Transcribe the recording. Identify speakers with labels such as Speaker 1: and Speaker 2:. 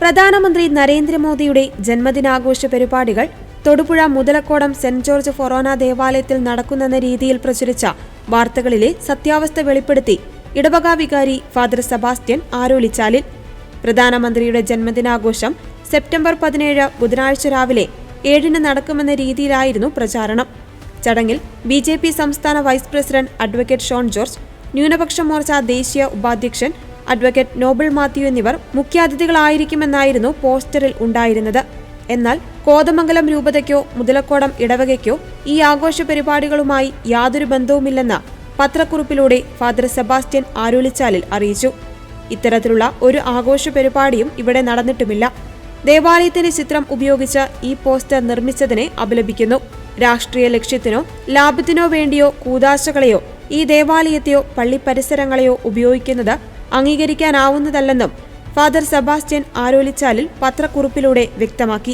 Speaker 1: പ്രധാനമന്ത്രി നരേന്ദ്രമോദിയുടെ ജന്മദിനാഘോഷ പരിപാടികൾ തൊടുപുഴ മുതലക്കോടം സെന്റ് ജോർജ് ഫൊറോന ദേവാലയത്തിൽ നടക്കുന്നെന്ന രീതിയിൽ പ്രചരിച്ച വാർത്തകളിലെ സത്യാവസ്ഥ വെളിപ്പെടുത്തി ഇടവക വികാരി ഫാദർ സെബാസ്റ്റ്യൻ ആരോലിച്ചാലിൽ പ്രധാനമന്ത്രിയുടെ ജന്മദിനാഘോഷം സെപ്റ്റംബർ പതിനേഴ് ബുധനാഴ്ച രാവിലെ ഏഴിന് നടക്കുമെന്ന രീതിയിലായിരുന്നു പ്രചാരണം. ചടങ്ങിൽ ബി സംസ്ഥാന vice president advocate Shone George ന്യൂനപക്ഷ മോർച്ച ദേശീയ ഉപാധ്യക്ഷൻ അഡ്വക്കേറ്റ് നോബിൾ മാത്യു എന്നിവർ മുഖ്യാതിഥികളായിരിക്കുമെന്നായിരുന്നു പോസ്റ്ററിൽ ഉണ്ടായിരുന്നത്. എന്നാൽ കോതമംഗലം രൂപതയ്ക്കോ മുതലക്കോടം ഇടവകയ്ക്കോ ഈ ആഘോഷ പരിപാടികളുമായി യാതൊരു ബന്ധവുമില്ലെന്ന് പത്രക്കുറിപ്പിലൂടെ ഫാദർ സെബാസ്റ്റ്യൻ ആരോലിച്ചാലിൽ അറിയിച്ചു. ഇത്തരത്തിലുള്ള ഒരു ആഘോഷ പരിപാടിയും ഇവിടെ നടന്നിട്ടുമില്ല. ദേവാലയത്തിന്റെ ചിത്രം ഉപയോഗിച്ച് ഈ പോസ്റ്റർ നിർമ്മിച്ചതിനെ അപലപിക്കുന്നു. രാഷ്ട്രീയ ലക്ഷ്യത്തിനോ ലാഭത്തിനോ വേണ്ടിയോ കൂതാശകളെയോ ഈ ദേവാലയത്തെയോ പള്ളി പരിസരങ്ങളെയോ ഉപയോഗിക്കുന്നത് അംഗീകരിക്കാനാവുന്നതല്ലെന്നും ഫാദർ സെബാസ്റ്റ്യൻ ആരോലിച്ചാലിൽ പത്രക്കുറിപ്പിലൂടെ വ്യക്തമാക്കി.